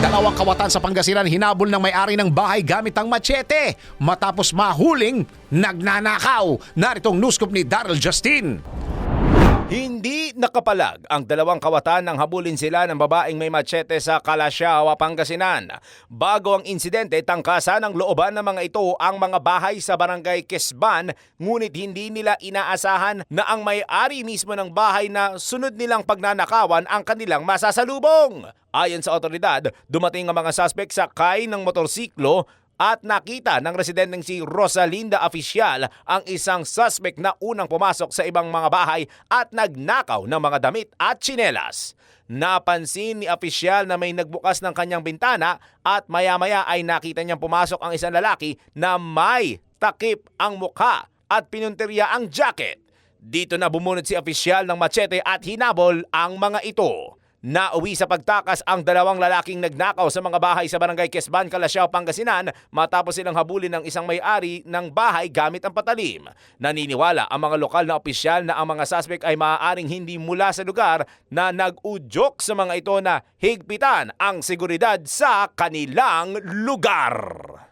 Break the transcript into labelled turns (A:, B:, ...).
A: Dalawang kawatan sa Pangasinan hinabol ng may-ari ng bahay gamit ang machete matapos mahuling nagnanakaw. Naritong news scoop ni Daryl Justin.
B: Hindi nakapalag ang dalawang kawatan nang habulin sila ng babaeng may machete sa Kalasyawa, Pangasinan. Bago ang insidente, tangkasan ng looban ng mga ito ang mga bahay sa barangay Kesban, ngunit hindi nila inaasahan na ang may-ari mismo ng bahay na sunod nilang pagnanakawan ang kanilang masasalubong. Ayon sa otoridad, dumating ang mga suspect sa kay ng motorsiklo at nakita ng residenteng si Rosalinda Oficial ang isang suspect na unang pumasok sa ibang mga bahay at nagnakaw ng mga damit at tsinelas. Napansin ni Oficial na may nagbukas ng kanyang bintana at maya-maya ay nakita niyang pumasok ang isang lalaki na may takip ang mukha at pinunteriya ang jacket. Dito na bumunot si Oficial ng machete at hinabol ang mga ito. Nauwi sa pagtakas ang dalawang lalaking nagnakaw sa mga bahay sa barangay Kesban, Kalasyaw, Pangasinan matapos silang habulin ng isang may-ari ng bahay gamit ang patalim. Naniniwala ang mga lokal na opisyal na ang mga suspect ay maaaring hindi mula sa lugar na nag-udyok sa mga ito na higpitan ang seguridad sa kanilang lugar.